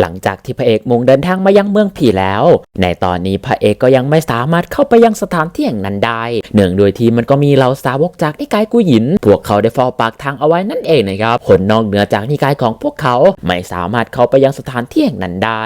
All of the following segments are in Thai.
หลังจากที่พระเอกมุ่งเดินทางมายังเมืองผีแล้ว ในตอนนี้พระเอกก็ยังไม่สามารถเข้าไปยังสถานที่แห่งนั้นได้ เนื่องโดยที่มันก็มีเหล่าสาวกจากนิกายกุยิน พวกเขาได้ฟอปากทางเอาไว้นั่นเองนะครับคนนอกเหนือจากนิกายของพวกเขาไม่สามารถเข้าไปยังสถานที่แห่งนั้นได้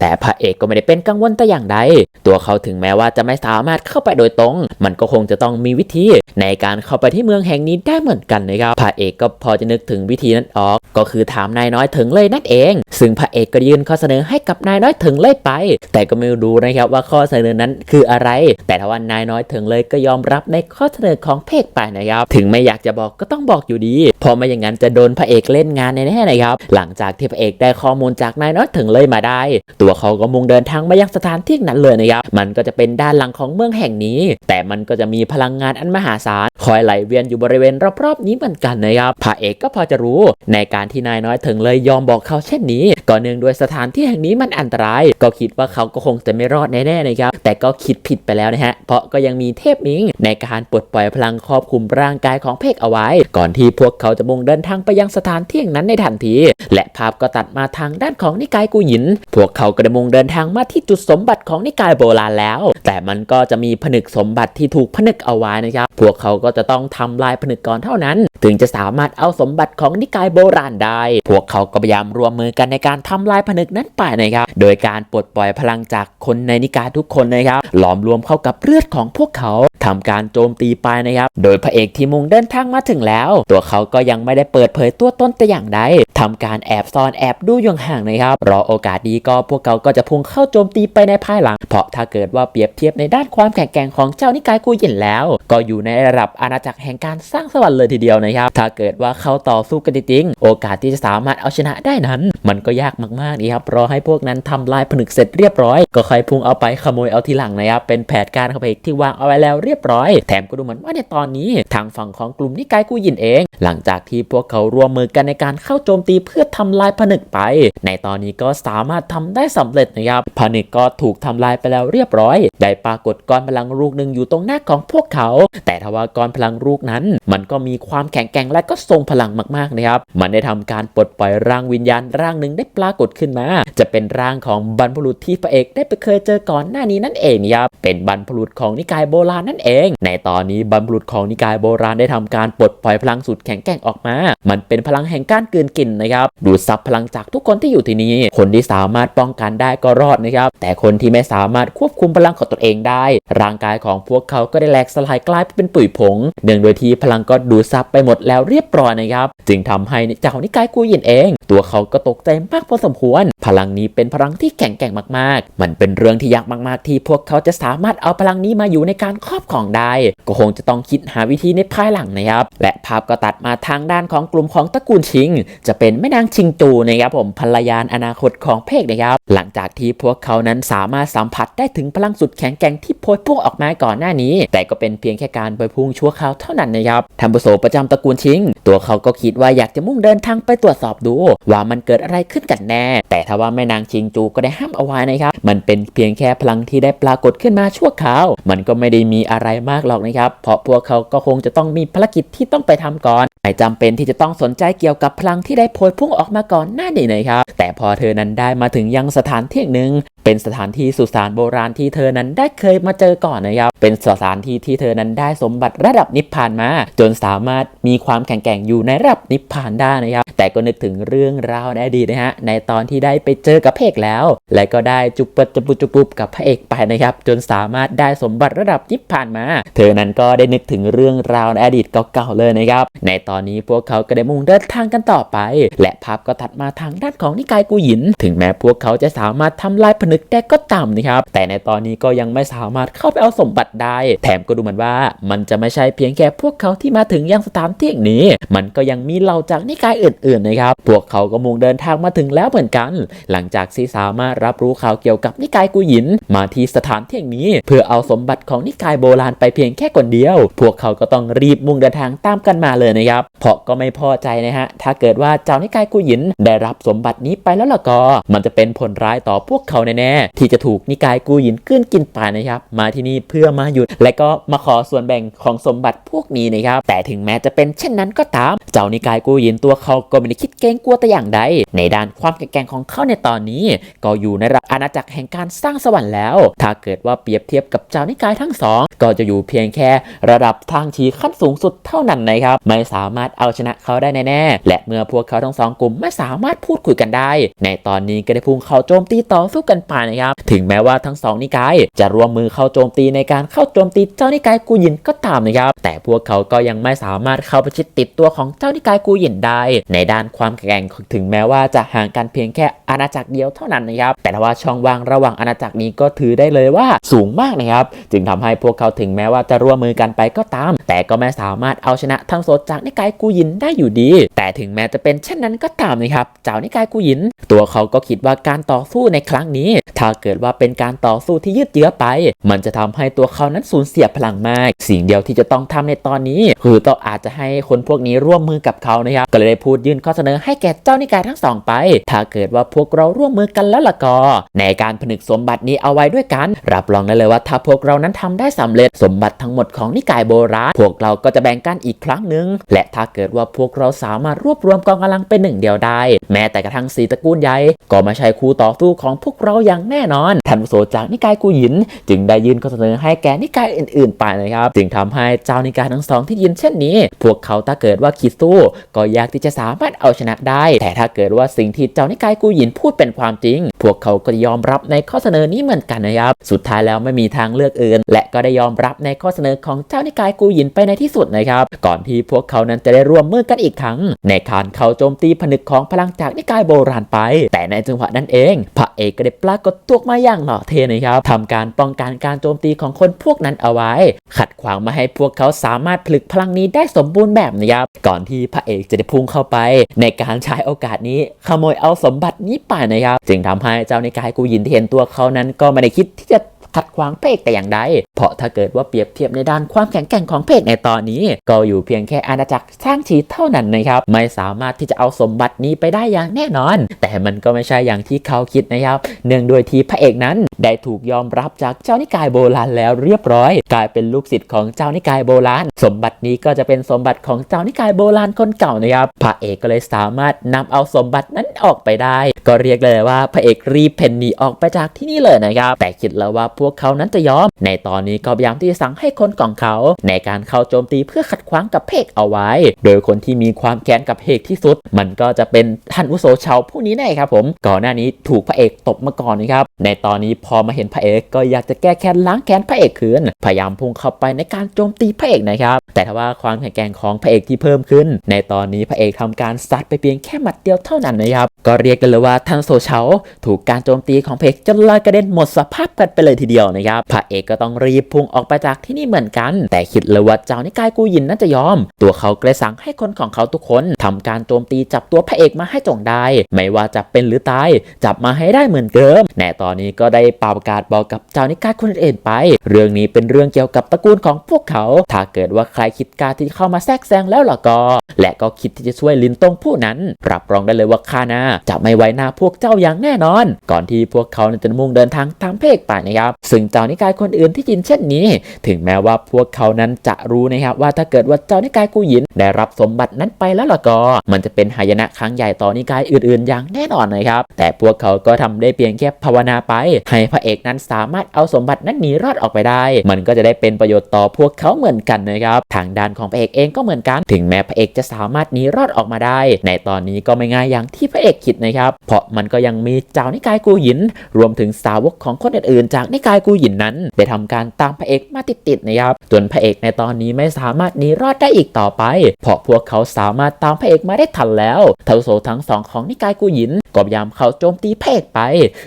แต่พระเอกก็ไม่ได้เป็นกังวลแต่อย่างใด ตัวเขาถึงแม้ว่าจะไม่สามารถเข้าไปโดยตรง มันก็คงจะต้องมีวิธีในการเข้าไปที่เมืองแห่งนี้ได้เหมือนกันนะครับ พระเอกก็พอจะนึกถึงวิธีนั้นออก ก็คือถามนายน้อยถึงเลยนั่นเอง ซึ่งพระเอกก็ยื่นข้อเสนอให้กับนายน้อยถึงเลยไป แต่ก็ไม่รู้นะครับว่าข้อเสนอนั้นคืออะไร แต่ถ้าว่านายน้อยถึงเลยก็ยอมรับในข้อเสนอของเพกไปนะครับ ถึงไม่อยากจะบอกก็ต้องบอกอยู่ดีเพราะไม่อย่างนั้นจะโดนพระเอกเล่นงานแน่ๆนะครับ หลังจากที่พระเอกได้ข้อมูลจากนายน้อยถึงเลยมาได้ตัวเขาก็มุ่งเดินทางมายังสถานที่นั้นเลยนะครับ มันก็จะเป็นด้านหลังของเมืองแห่งนี้ แต่มันก็จะมีพลังงานอันมหาศาล คอยไหลเวียนอยู่บริเวณรอบๆนี้เหมือนกันนะครับพระเอกก็พอจะรู้ ในการที่นายน้อยถึงเลยยอมบอกเขาเช่นนี้ก็เนื่องด้วยสถานที่แห่งนี้มันอันตราย ก็คิดว่าเขาก็คงจะไม่รอดแน่ๆนะครับแต่ก็คิดผิดไปแล้วนะฮะเพราะก็ยังมีเทพมิงในการปลดปล่อยพลังครอบคลุมร่างกายของเพกเอาไว้ ก่อนที่พวกเขาจะมุ่งเดินทางไปยังสถานที่แห่งนั้นในทันที และภาพก็ตัดมาทางด้านของนิกายกูหยิน พวกเขาก็ได้มุ่งเดินทางมาที่จุดสมบัติของนิกายโบราณแล้ว แต่มันก็จะมีผนึกสมบัติที่ถูกผนึกเอาไว้นะครับพวกเขาก็จะต้องทำลายผนึกก่อนเท่านั้น ถึงจะสามารถเอาสมบัติของนิกายโบราณได้ พวกเขาก็พยายามรวมมือกันในการทำลายผนึกนั้นไปนะครับ โดยการปลดปล่อยพลังจากคนในนิกายทุกคนนะครับ หลอมรวมเข้ากับเลือดของพวกเขาทำการโจมตีไปนะครับ โดยพระเอกที่มุ่งเดินทางมาถึงแล้ว ตัวเขาก็ยังไม่ได้เปิดเผยตัวตนแต่อย่างใดทำการแอบซ่อนแอบดูอย่างห่างนะครับ รอโอกาสดีก็พวกเขาก็จะพุ่งเข้าโจมตีไปในภายหลัง เพราะถ้าเกิดว่าเปรียบเทียบในด้านความแข็งแกร่งของเจ้านิกายกูยินแล้ว ก็อยู่ในระดับอาณาจักรแห่งการสร้างสวรรค์เลยทีเดียวนะครับ ถ้าเกิดว่าเขาต่อสู้กันจริงๆโอกาสที่จะสามารถเอาชนะได้นั้น มันก็ยากมากๆนี่ครับรอให้พวกนั้นทำลายผนึกเสร็จเรียบร้อย ก็ค่อยพุ่งเอาไปขโมยเอาทีหลังนะครับเป็นแผนการของพระเอกที่วางเอาไว้แล้วเรียบร้อย แถมก็ดูเหมือนว่าในตอนนี้ ทางฝั่งของกลุ่มนิกายกูหยินเอง หลังจากที่พวกเขาร่วมมือกันในการเข้าโจมตีเพื่อทำลายผนึกไป ในตอนนี้ก็สามารถทำได้สำเร็จนะครับผนึกก็ถูกทำลายไปแล้วเรียบร้อย ได้ปรากฏก้อนพลังลูกหนึ่งอยู่ตรงหน้าของพวกเขา แต่ทว่าก้อนพลังลูกนั้น มันก็มีความแข็งแกร่งและก็ทรงพลังมากๆนะครับ มันได้ทำการปลดปล่อยร่างวิญญาณร่างหนึ่งได้ปรากฏขึ้นมา จะเป็นร่างของบรรพบุรุษที่พระเอกได้ไปเคยเจอก่อนหน้านี้นั่นเองนะครับเป็นบรรพบุรุษของนิกายโบราณนั่นเอง ในตอนนี้บรรพบุรุษของนิกายโบราณได้ทำการปลดปล่อยพลังสุดแข็งแกร่งออกมา มันเป็นพลังแห่งการกืนกินนะครับดูดซับพลังจากทุกคนที่อยู่ที่นี่คนที่สามารถป้องกันได้ก็รอดนะครับ แต่คนที่ไม่สามารถควบคุมพลังของตนเองได้ ร่างกายของพวกเขาก็ได้แหลกสลายกลายเป็นปุ๋ยผงเนื่องโดยที่พลังก็ดูดซับไปหมดแล้วเรียบร้อยนะครับ จึงทำให้เจ้านิกายกูยินเอง ตัวเขาก็ตกใจมากพอสมควร พลังนี้เป็นพลังที่แข็งแกร่งมากๆ มันเป็นเรื่องที่ยากมากๆ ที่พวกเขาจะสามารถเอาพลังนี้มาอยู่ในการครอบครองได้ ก็คงจะต้องคิดหาวิธีในภายหลังนะครับ และภาพก็ตัดมาทางด้านของกลุ่มของตระกูลชิง จะเป็นแม่นางชิงจูนะครับผมภรรยาอนาคตของเพกนะครับหลังจากที่พวกเขานั้นสามารถสัมผัสได้ถึงพลังสุดแข็งแกร่งที่โพยพุ่งออกมาก่อนหน้านี้ แต่ก็เป็นเพียงแค่การโพยพุ่งชั่วคราวเท่านั้นนะครับทำบุโสประจำตระกูลชิง ตัวเขาก็คิดว่าอยากจะมุ่งเดินทางไปตรวจสอบดู ว่ามันเกิดอะไรขึ้นกันแน่ แต่ทว่าแม่นางชิงจูก็ได้ห้ามเอาไว้นะครับ มันเป็นเพียงแค่พลังที่ได้ปรากฏขึ้นมาชั่วคราว มันก็ไม่ได้มีอะไรมากหรอกนะครับ เพราะพวกเขาก็คงจะต้องมีภารกิจที่ต้องไปทำก่อนไม่จำเป็นที่จะต้องสนใจเกี่ยวกับพลังที่ได้โพยพุ่งออกมาก่อนหน้านี้นะครับ แต่พอเธอนั้นได้มาถึงยังสถานที่หนึ่ง เป็นสถานที่สุสานโบราณที่เธอนั้นได้เคยมาเจอก่อนนะครับ เป็นสถานที่ที่เธอนั้นได้สมบัติระดับนิพพานมา จนสามารถมีความแข็งแกร่งอยู่ในระดับนิพพานได้นะครับ แต่ก็นึกถึงเรื่องราวในอดีตนะฮะ ในตอนที่ได้ไปเจอกับพระเอกแล้ว และก็ได้จุบปจุบจุบุบกับพระเอกไปนะครับ จนสามารถได้สมบัติระดับนิพพานมา เธอนั้นก็ได้นึกถึงเรื่องราวในอดีตเก่าๆเลยนะครับ ในตอนนี้พวกเขาก็ได้มุ่งเดินทางกันต่อไป และภาพก็ตัดมาทางด้านของนิกายกูหยิน ถึงแม้พวกเขาจะสามารถทำลายผนึกได้ก็ตามนะครับ แต่ในตอนนี้ก็ยังไม่สามารถเข้าไปเอาสมบัติได้ แถมก็ดูเหมือนว่า มันจะไม่ใช่เพียงแค่พวกเขาที่มาถึงยังสถานที่แห่งนี้ มันก็ยังมีเหล่าจากนิกายอื่นๆนะครับ พวกเขาก็มุ่งเดินทางมาถึงแล้วเหมือนกัน หลังจากที่สามารถรับรู้ข่าวเกี่ยวกับนิกายกูหยิน มาที่สถานที่แห่งนี้ เพื่อเอาสมบัติของนิกายโบราณไปเพียงแค่คนเดียว พวกเขาก็ต้องรีบมุ่งเดินทางตามกันมาเลยนะครับ เพราะก็ไม่พอใจนะฮะ ถ้าเกิดว่าเจ้านิกายกูหยินได้รับสมบัตินี้ไปแล้วล่ะก็ มันจะเป็นผลร้ายต่อพวกเขาแน่ที่จะถูกนิกายกูยินกลืนกินไปนะครับ มาที่นี่เพื่อมาหยุด และก็มาขอส่วนแบ่งของสมบัติพวกนี้นะครับ แต่ถึงแม้จะเป็นเช่นนั้นก็ตาม เจ้านิกายกูยินตัวเขาก็ไม่ได้คิดเกรงกลัวแต่อย่างใด ในด้านความแข็งแกร่งของเขาในตอนนี้ ก็อยู่ในระดับอาณาจักรแห่งการสร้างสวรรค์แล้ว ถ้าเกิดว่าเปรียบเทียบกับเจ้านิกายทั้งสองก็จะอยู่เพียงแค่ระดับทางชีขั้นสูงสุดเท่านั้นนะครับ ไม่สามารถเอาชนะเขาได้แน่ๆ และเมื่อพวกเขาทั้งสองกลุ่มไม่สามารถพูดคุยกันได้ ในตอนนี้ก็ได้พุ่งเข้าโจมตีต่อสู้กันไปนะครับถึงแม้ว่าทั้งสองนิกายจะร่วมมือเข้าโจมตีในการเข้าโจมตีเจ้านิกายกูยินก็ตามนะครับแต่พวกเขาก็ยังไม่สามารถเข้าประชิดติดตัวของเจ้านิกายกูยินได้ ในด้านความแข่งถึงแม้ว่าจะห่างกันเพียงแค่อาณาจักรเดียวเท่านั้นนะครับแต่ว่าช่องว่างระหว่างอาณาจักรนี้ก็ถือได้เลยว่าสูงมากนะครับ จึงทำให้พวกเขาถึงแม้ว่าจะร่วมมือกันไปก็ตาม แต่ก็ไม่สามารถเอาชนะทั้งโซจากนิกายกูยินได้อยู่ดี แต่ถึงแม้จะเป็นเช่นนั้นก็ตามนะครับเจ้านิกายกูยิน ตัวเขาก็คิดว่าการต่อสู้ในครั้งนี้ ถ้าเกิดว่าเป็นการต่อสู้ที่ยืดเยื้อไป มันจะทำให้ตัวเขานั้นสูญเสียพลังมาก สิ่งเดียวที่จะต้องทำในตอนนี้ คือต้องอาจจะให้คนพวกนี้ร่วมมือกับเขานะครับก็เลยได้พูดยื่นข้อเสนอให้แก่เจ้านิกายทั้งสองไป ถ้าเกิดว่าพวกเราร่วมมือกันแล้วล่ะก็ ในการผนึกสมบัตินี้เอาไว้ด้วยกัน รับรองได้เลยว่าถ้าพวกเรานั้นทำได้สำเร็จสมบัติทั้งหมดของนิกายโบราณพวกเราก็จะแบ่งกันอีกครั้งหนึ่งและถ้าเกิดว่าพวกเราสามารถรวบรวมกองกำลังเป็นหนึ่งเดียวได้ แม้แต่กระทั่งสีตระกูลใหญ่ก็ไม่ใช่คู่ต่อสู้ของพวกเราอย่างแน่นอนท่านผู้โสจากนิกายกูหยิน จึงได้ยื่นข้อเสนอให้แก่นิกายอื่นๆไปนะครับจึงทำให้เจ้านิกายทั้งสองที่ยินเช่นนี้ พวกเขาถ้าเกิดว่าคิดสู้ก็ยากที่จะสามารถเอาชนะได้ แต่ถ้าเกิดว่าสิ่งที่เจ้านิกายกูหยินพูดเป็นความจริง พวกเขาก็ยอมรับในข้อเสนอนี้เหมือนกันนะครับสุดท้ายแล้วไม่มีทางเลือกอื่น และก็ได้ยอมรับในข้อเสนอของเจ้านิกายกูหยินไปในที่สุดนะครับก่อนที่พวกเขานั้นจะได้ร่วมมือกันอีกครั้ง ในการเข้าโจมตีผนึกของพลังจากนิกายโบราณไป แต่ในจังหวะนั้นเองพระเอกก็ได้ปรากฏตัวมาอย่างหล่อเทนะครับทำการป้องกันการโจมตีของคนพวกนั้นเอาไว้ ขัดขวางไม่ให้พวกเขาสามารถผลึกพลังนี้ได้สมบูรณ์แบบนะครับก่อนที่พระเอกจะได้พุ่งเข้าไป ในการใช้โอกาสนี้ขโมยเอาสมบัตินี้ไปนะครับ จึงทำให้เจ้าในกายกูยินที่เห็นตัวเขานั้นก็ไม่ได้คิดที่จะ ขัดขวางพระเอกแต่อย่างใด เพราะถ้าเกิดว่าเปรียบเทียบในด้านความแข็งแกร่งของพระเอกในตอนนี้ ก็อยู่เพียงแค่อาณาจักรสร้างชีเท่านั้นนะครับ ไม่สามารถที่จะเอาสมบัตินี้ไปได้อย่างแน่นอน แต่มันก็ไม่ใช่อย่างที่เขาคิดนะครับ เนื่องด้วยที่พระเอกนั้นได้ถูกยอมรับจากเจ้านิกายโบราณแล้วเรียบร้อย กลายเป็นลูกศิษย์ของเจ้านิกายโบราณ สมบัตินี้ก็จะเป็นสมบัติของเจ้านิกายโบราณคนเก่านะครับพระเอกก็เลยสามารถนำเอาสมบัตินั้นออกไปได้ ก็เรียกเลยว่าพระเอกรีบเพ่นนีออกไปจากที่นี่เลยนะครับ แต่คิดแล้วว่าพวกเขานั้นจะยอม ในตอนนี้ก็พยายามที่จะสั่งให้คนของเขา ในการเข้าโจมตีเพื่อขัดขวางกับเพกเอาไว้ โดยคนที่มีความแค้นกับเพกที่สุด มันก็จะเป็นท่านอุโสชาวผู้นี้แน่ครับผม ก่อนหน้านี้ถูกพระเอกตบมาก่อนนะครับ ในตอนนี้พอมาเห็นพระเอกก็อยากจะแก้แค้นล้างแค้นพระเอกคืน พยายามพุ่งเข้าไปในการโจมตีพระเอกนะครับ แต่ถ้าว่าความแข็งแกร่งของพระเอกที่เพิ่มขึ้น ในตอนนี้พระเอกทำการซัดไปเพียงแค่หมัดเดียวเท่านั้นนะครับ ก็เรียกกันเลยว่าท่านโซเชาถูกการโจมตีของพระเอกจนลอยกระเด็นหมดสภาพกันไปเลยทีเดียวนะครับพระเอกก็ต้องรีบพุ่งออกไปจากที่นี่เหมือนกัน แต่คิดเลยว่าเจ้านิกายกูยินน่าจะยอม ตัวเขาเลยสั่งให้คนของเขาทุกคนทำการโจมตีจับตัวพระเอกมาให้จงได้ ไม่ว่าจะเป็นหรือตายจับมาให้ได้เหมือนเดิมแน่ตอนนี้ก็ได้เป่าประกาศบอกกับเจ้านิกายคนอื่นไป เรื่องนี้เป็นเรื่องเกี่ยวกับตระกูลของพวกเขา ถ้าเกิดว่าใครคิดการที่เข้ามาแทรกแซงแล้วล่ะก็ และก็คิดที่จะช่วยลินตงผู้นั้น รับรองได้เลยว่าข้านะจะไม่ไว้หน้าพวกเจ้าอย่างแน่นอน ก่อนที่พวกเขาจะมุ่งเดินทางตามเพกไปนะครับ ซึ่งเจ้านิกายคนอื่นที่ยินเช่นนี้ ถึงแม้ว่าพวกเขานั้นจะรู้นะครับว่าถ้าเกิดว่าเจ้านิกายกูหยินได้รับสมบัตินั้นไปแล้วล่ะก็มันจะเป็นหายนะครั้งใหญ่ต่อนิกายอื่นๆ อย่างแน่นอนนะครับ แต่พวกเขาก็ทำได้เพียงแค่ภาวนาไป ให้พระเอกนั้นสามารถเอาสมบัตินั้นหนีรอดออกไปได้ มันก็จะได้เป็นประโยชน์ต่อพวกเขาเหมือนกันนะครับ ทางด้านของพระเอกเองก็เหมือนกัน ถึงแม้พระเอกจะสามารถหนีรอดออกมาได้ ในตอนนี้ก็ไม่ง่ายอย่างที่พระเอกคิดนะครับ เพราะมันก็ยังมีเจ้านิกายกูหยิน รวมถึงสาวกของคนอื่นๆ จากนิกายกูหยินนั้น ได้ทำการตามพระเอกมาติดๆนะครับจนพระเอกในตอนนี้ไม่สามารถหนีรอดได้อีกต่อไป เพราะพวกเขาสามารถตามพระเอกมาได้ทันแล้วเทาโซทั้งสองของนิกายกูหยิน ก็พยายามเข้าโจมตีเอกไป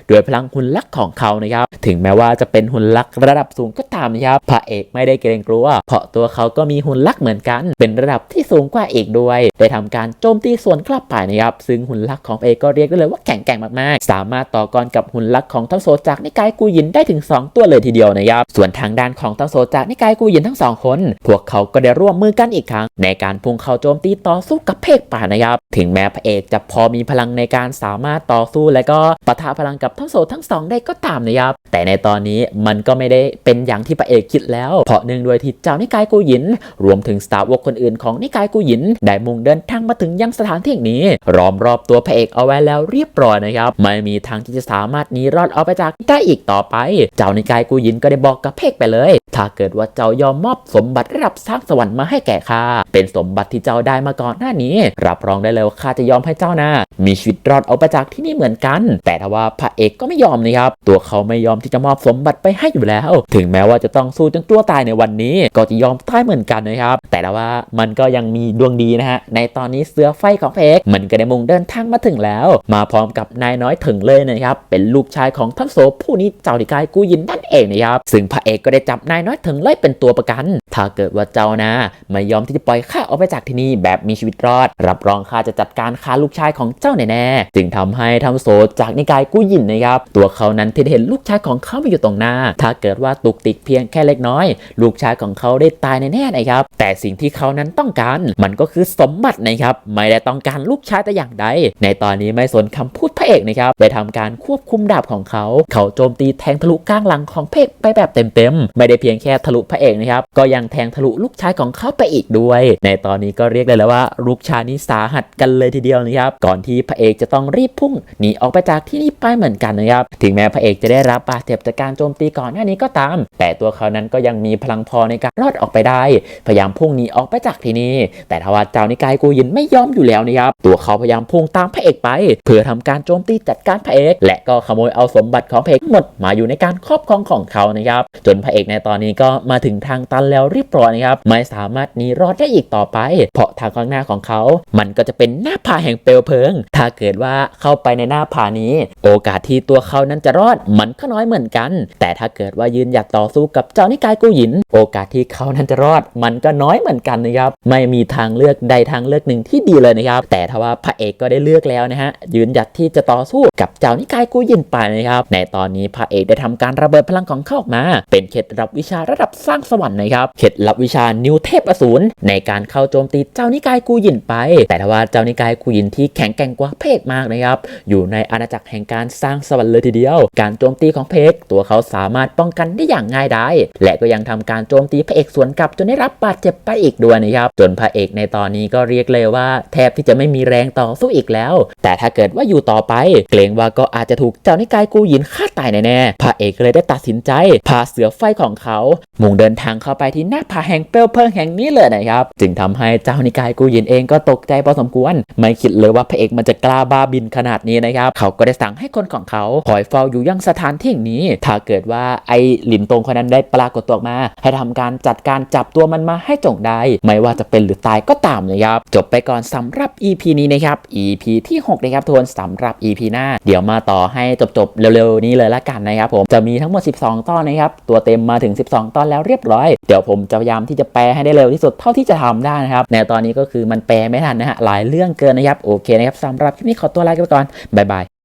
ด้วยพลังหุ่นลักของเขานะครับ ถึงแม้ว่าจะเป็นหุ่นลักระดับสูงก็ตามนะครับพระเอกไม่ได้เกรงกลัว เพราะตัวเขาก็มีหุ่นลักเหมือนกัน เป็นระดับที่สูงกว่าเอกด้วย ได้ทำการโจมตีสวนกลับไปนะครับ ซึ่งหุ่นลักของเอกก็เรียกได้เลยว่าแข็งแกร่งมากๆ สามารถต่อกรกับหุ่นลักของเทาโซจากนิกายกูยินได้ถึง 2 ตัวเลยทีเดียวนะครับ ส่วนทางด้านของเทาโซจากนิกายกูยินทั้งสองคน พวกเขาก็ได้ร่วมมือกันอีกครั้ง ในการพุ่งเข้าโจมตีต่อสู้กับเพกป่านะครับ ถึงแม้พระเอกจะพอมีพลังในการสาามารถต่อสู้และก็ปะทะพลังกับทั้งโซทั้งสองได้ก็ตามนะครับ แต่ในตอนนี้มันก็ไม่ได้เป็นอย่างที่พระเอกคิดแล้ว เพราะเนื่องด้วยที่เจ้านิกายกูหยิน รวมถึงสตาร์วกคนอื่นของนิกายกูหยิน ได้มุ่งเดินทางมาถึงยังสถานที่แห่งนี้ล้อมรอบตัวพระเอกเอาไว้แล้วเรียบร้อยนะครับ ไม่มีทางที่จะสามารถหนีรอดออกไปจากได้อีกต่อไป เจ้านิกายกูหยินก็ได้บอกกับเพกไปเลย ถ้าเกิดว่าเจ้ายอมมอบสมบัติระดับสร้างสวรรค์มาให้แก่ข้าเป็นสมบัติที่เจ้าได้มาก่อนหน้านี้ รับรองได้เลยว่าข้าจะยอมให้เจ้านะมีชีวิตรอดออกไปจากที่นี่เหมือนกัน แต่ทว่าพระเอกก็ไม่ยอมนะครับตัวเขาไม่ยอมที่จะมอบสมบัติไปให้อยู่แล้ว ถึงแม้ว่าจะต้องสู้จนตัวตายในวันนี้ ก็จะยอมตายเหมือนกันนะครับ แต่ถ้าว่ามันก็ยังมีดวงดีนะฮะ ในตอนนี้เสือไฟของพระเอกมันก็ได้มุ่งเดินทางมาถึงแล้ว มาพร้อมกับนายน้อยถึงเลยนะครับ เป็นลูกชายของท่านโสผู้นี้เจ้าดิกายกู้ยินนั่นเองนะครับ ซึ่งพระเอกก็ได้จับนายน้อยถึงเลยเป็นตัวประกัน ถ้าเกิดว่าเจ้านะไม่ยอมที่จะปล่อยข้าออกไปจากที่นี่แบบมีชีวิตรอด รับรองข้าจะจัดการฆ่าลูกชายของเจ้าแน่ๆจึงทำให้ทำโสจากนิกายกู้ยินนะครับ ตัวเขานั้นที่เห็นลูกชายของเขามาอยู่ตรงหน้า ถ้าเกิดว่าตุกติกเพียงแค่เล็กน้อย ลูกชายของเขาได้ตายแน่ๆนะครับแต่สิ่งที่เขานั้นต้องการ มันก็คือสมบัตินะครับ ไม่ได้ต้องการลูกชายแต่อย่างใด ในตอนนี้ไม่สนคำพูดพระเอกนะครับได้ทำการควบคุมดาบของเขา เขาโจมตีแทงทะลุกลางหลังของพระเอกไปแบบเต็มๆ ไม่ได้เพียงแค่ทะลุพระเอกนะครับ ก็ยังแทงทะลุลูกชายของเขาไปอีกด้วย ในตอนนี้ก็เรียกได้แล้วว่าลูกชายนี้สาหัสกันเลยทีเดียวนะครับ ก่อนที่พระเอกจะต้องรีบพุ่งหนีออกไปจากที่นี่ไปเหมือนกันนะครับ ถึงแม้พระเอกจะได้รับบาดเจ็บจากการโจมตีก่อนหน้านี้ก็ตาม แต่ตัวเขานั้นก็ยังมีพลังพอในการรอดออกไปได้ พยายามพุ่งหนีออกไปจากที่นี่ แต่ทว่าเจ้านิกายกูยินไม่ยอมอยู่แล้วนะครับ ตัวเขาพยายามพุ่งตามพระเอกไป เพื่อทำการโจมตีจัดการพระเอก และก็ขโมยเอาสมบัติของพระเอกหมดมาอยู่ในการครอบครองของเขานะครับ จนพระเอกในตอนนี้ก็มาถึงทางตันแล้วเรียบร้อยนะครับ ไม่สามารถหนีรอดได้อีกต่อไป เพราะทางข้างหน้าของเขา มันก็จะเป็นหน้าผาแห่งเปลวเพลิง ถ้าเกิดว่าเข้าไปในหน้าผานี้ โอกาสที่ตัวเขานั้นจะรอดมันก็น้อยเหมือนกัน แต่ถ้าเกิดว่ายืนหยัดต่อสู้กับเจ้านิกายกูหยิน โอกาสที่เขานั้นจะรอด มันก็น้อยเหมือนกันนะครับไม่มีทางเลือกใดทางเลือกหนึ่งที่ดีเลยนะครับ แต่ถ้าว่าพระเอกก็ได้เลือกแล้วนะฮะยืนหยัดที่จะต่อสู้กับเจ้านิกายกูหยินไปนะครับ ในตอนนี้พระเอกได้ทำการระเบิดพลังของเขาออกมา เป็นเคล็ดลับวิชาระดับสร้างสวรรค์นะครับเคล็ดลับวิชานิวเทพอสูรในการเข้าโจมตีเจ้านิกายกูหยินไป แต่ถ้าว่าเจ้านิกายกูหยินที่แข็งแกร่งกว่าเพกมากนะครับอยู่ในอาณาจักรแห่งการสร้างสวรรค์เลยทีเดียว การโจมตีของเพกตัวเขาสามารถป้องกันได้อย่างง่ายดายและก็ยังทำการโจมตีพระเอกสวนกลับจนได้รับบาดเจ็บไปอีกด้วยนะครับ จนพระเอกในตอนนี้ก็เรียกเลยว่า แทบที่จะไม่มีแรงต่อสู้อีกแล้ว แต่ถ้าเกิดว่าอยู่ต่อไป เกรงว่าก็อาจจะถูกเจ้านิกายกูหยินฆ่าตายแน่ๆพระเอกเลยได้ตัดสินใจ พาเสือไฟของเขา มุ่งเดินทางเข้าไปที่หน้าผาแห่งเปลวเพลิงแห่งนี้เลยนะครับ จึงทำให้เจ้านิกายกูหยินเองก็ตกใจพอสมควร ไม่คิดเลยว่าพระเอกมันจะกล้าบ้าบินขนาดนี้นะครับเขาก็ได้สั่งให้คนของเขาคอยเฝ้าอยู่ยังสถานที่แห่งนี้ ถ้าเกิดว่าไอหลินตงคนนั้นได้ปรากฏตัวมา ให้ทำการจัดการจับตัวมันมาให้จงได้ ไม่ว่าจะเป็นหรือตายก็ตามนะครับ จบไปก่อนสำหรับ EP นี้นะครับ EP ที่ 6 นะครับทุกคนสำหรับ EP หน้า เดี๋ยวมาต่อให้จบๆเร็วๆ นี้เลยละกันนะครับผมจะมีทั้งหมด 12 ตอนนะครับ ตัวเต็มมาถึง 12 ตอนแล้วเรียบร้อย เดี๋ยวผมจะพยายามที่จะแปลให้ได้เร็วที่สุดเท่าที่จะทำได้นะครับในตอนนี้ก็คือมันแปลไม่ทันนะฮะหลายเรื่องเกินนะครับโอเคนะครับสำหรับคลิปนี้ขอตัวลาไปก่อนบ๊ายบาย